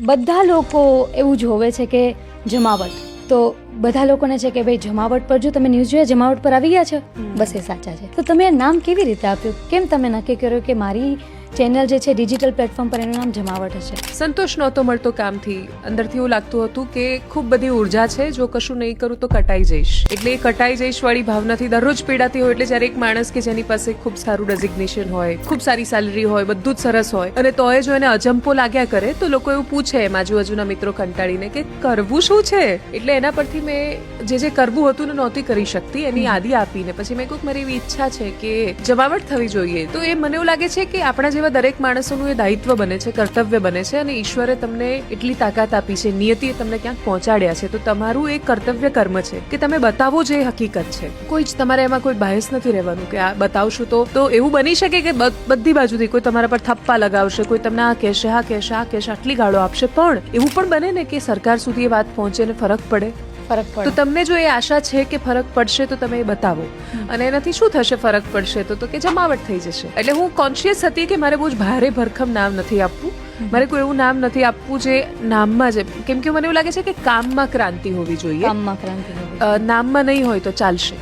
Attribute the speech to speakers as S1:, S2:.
S1: બધા લોકો એવું જોવે છે કે જમાવટ. તો બધા લોકોને છે કે ભાઈ જમાવટ પર જો તમે ન્યૂઝ જોયા જમાવટ પર આવી ગયા છે? બસ એ સાચા છે. તો તમે નામ કેવી રીતે આપ્યું? કેમ તમે નક્કી કર્યું કે મારી ચેનલ જે છે, ડિજિટલ પ્લેટફોર્મ પર એનું નામ જમાવટ હશે.
S2: સંતોષ નહોતો મળતો કામથી. અંદરથી એવું લાગતું હતું કે ખૂબ બધી ઊર્જા છે, જો કશું નહીં કરું તો કટાઈ જઈશ. એટલે એ કટાઈ જઈશ વાળી ભાવનાથી દરરોજ પીડાતી હોય એટલે જ્યારે એક માણસ કે જેની પાસે ખૂબ સારું ડેઝિગ્નેશન હોય, ખૂબ સારી સેલરી હોય, બધું જ સરસ હોય, અને તોય જો એને અજંપો લાગ્યા કરે, તો લોકો એવું પૂછે એમ આજુબાજુના મિત્રો કંટાળીને કે, કરવું શું છે? એટલે એના પરથી મેં જે જે કરવું હતું ને નહોતી કરી શકતી, એની યાદી આપીને. પછી મેં કોઈક મારી એવી ઈચ્છા છે કે જમાવટ થવી જોઈએ. તો એ મને એવું લાગે છે કે આપણા જેવા દરેક માણસોનું એ દાયિત્વ બને છે, કર્તવ્ય બને છે અને ઈશ્વરે તમને એટલી તાકાત આપી છે નિયતિએ તમને ક્યાંક પહોંચાડ્યા છે. તો તમારું એક કર્તવ્ય કર્મ છે કે તમે બતાવો જે હકીકત છે. કોઈ જ તમારે એમાં કોઈ બાયસ નથી રહેવાનું કે આ બતાવશું તો તો એવું બની શકે કે બધી બાજુથી કોઈ તમારા પર થપ્પા લગાવશે, કોઈ તમને આ કહેશે આ કહેશે આ કહેશે, આટલી ગાળો આપશે. પણ એવું પણ બને ને કે સરકાર સુધી એ વાત પહોંચે ને ફરક પડે.
S1: ફરક
S2: તો તમને જો એ આશા છે કે ફરક પડશે તો તમે એ બતાવો. અને એનાથી શું થશે ફરક પડશે? તો તો કે જમાવટ થઈ જશે. એટલે હું કોન્શિયસ હતી કે મારે બહુ જ ભારે ભરખમ નામ નથી આપવું. મારે કોઈ એવું નામ નથી આપવું જે નામમાં જ કેમ કે મને એવું લાગે છે કે કામમાં ક્રાંતિ હોવી જોઈએ.
S1: કામમાં ક્રાંતિ
S2: નામમાં નહીં હોય તો ચાલશે.